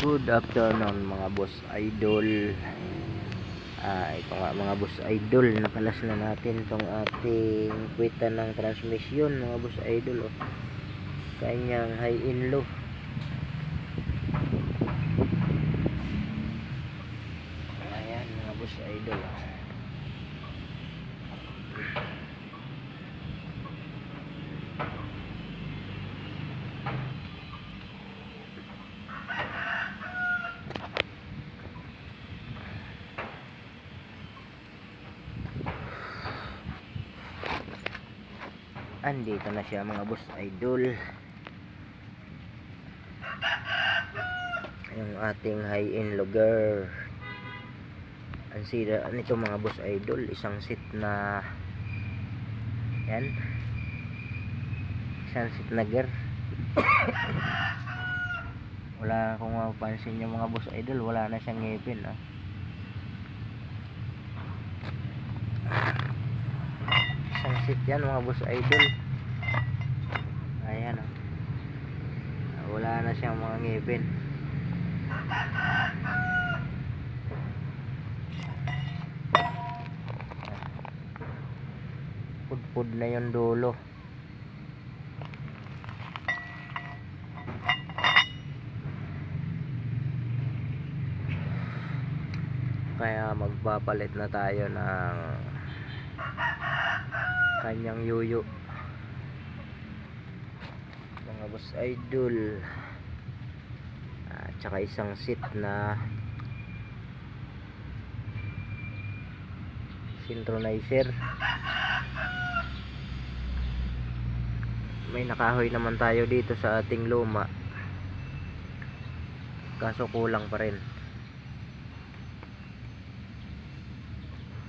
Good afternoon mga boss idol ah, Ito nga mga boss idol Nakalas na natin itong ating kwita ng transmission mga boss idol oh. Kanyang high in low Ayan mga boss idol oh. Andito na siya mga boss idol. Yung ating high-end lugar. Ang sira nito mga boss idol? Isang seat na Yan. Isang seat na gear. Wala kung mapansin yung mga boss idol. Wala na siyang ngipin ah. Seat yan mga boss idol. Ayan oh. Wala na siyang mga ngipin. Pudpud na yung dulo. Kaya magpapalit na tayo ng kanyang yuyo mga boss idol. At saka isang seat na synchronizer. May nakahoy naman tayo dito sa ating luma. Kaso kulang pa rin.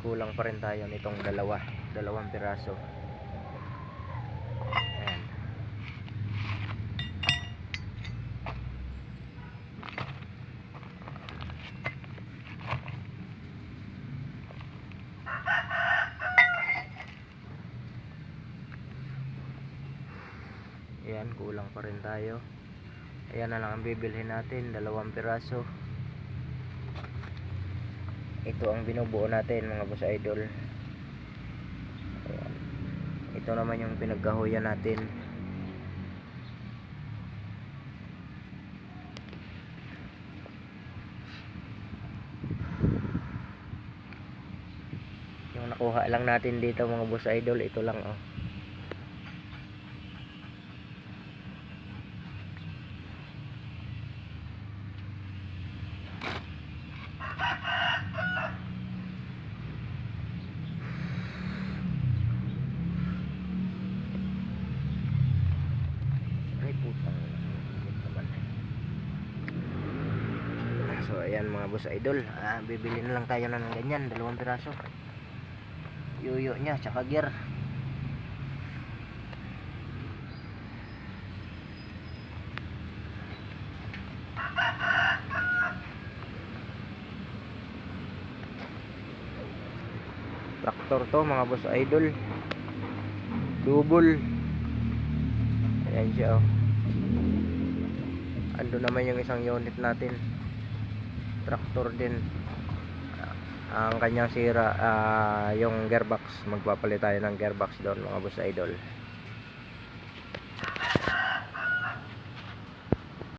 Kulang pa rin tayo nitong dalawa dalawang piraso Ayan. Ayan, kulang pa rin tayo. Ayan na lang ang bibilhin natin, dalawang piraso. Ito ang binubuo natin mga boss idol. Ito naman yung pinagkahuyan natin. Yung nakuha lang natin dito mga boss idol, ito lang oh. Putang init naman. So ayan mga boss idol, ah, bibili na lang tayo ng ganyan, dalawang piraso. Yuyo niya, tsaka gear. Traktor to mga boss idol. Double. Ayan siya oh. Ando naman yung isang unit natin. Traktor din. Ang kanyang sira, ah, yung gearbox. Magpapalit tayo ng gearbox doon mga boss idol.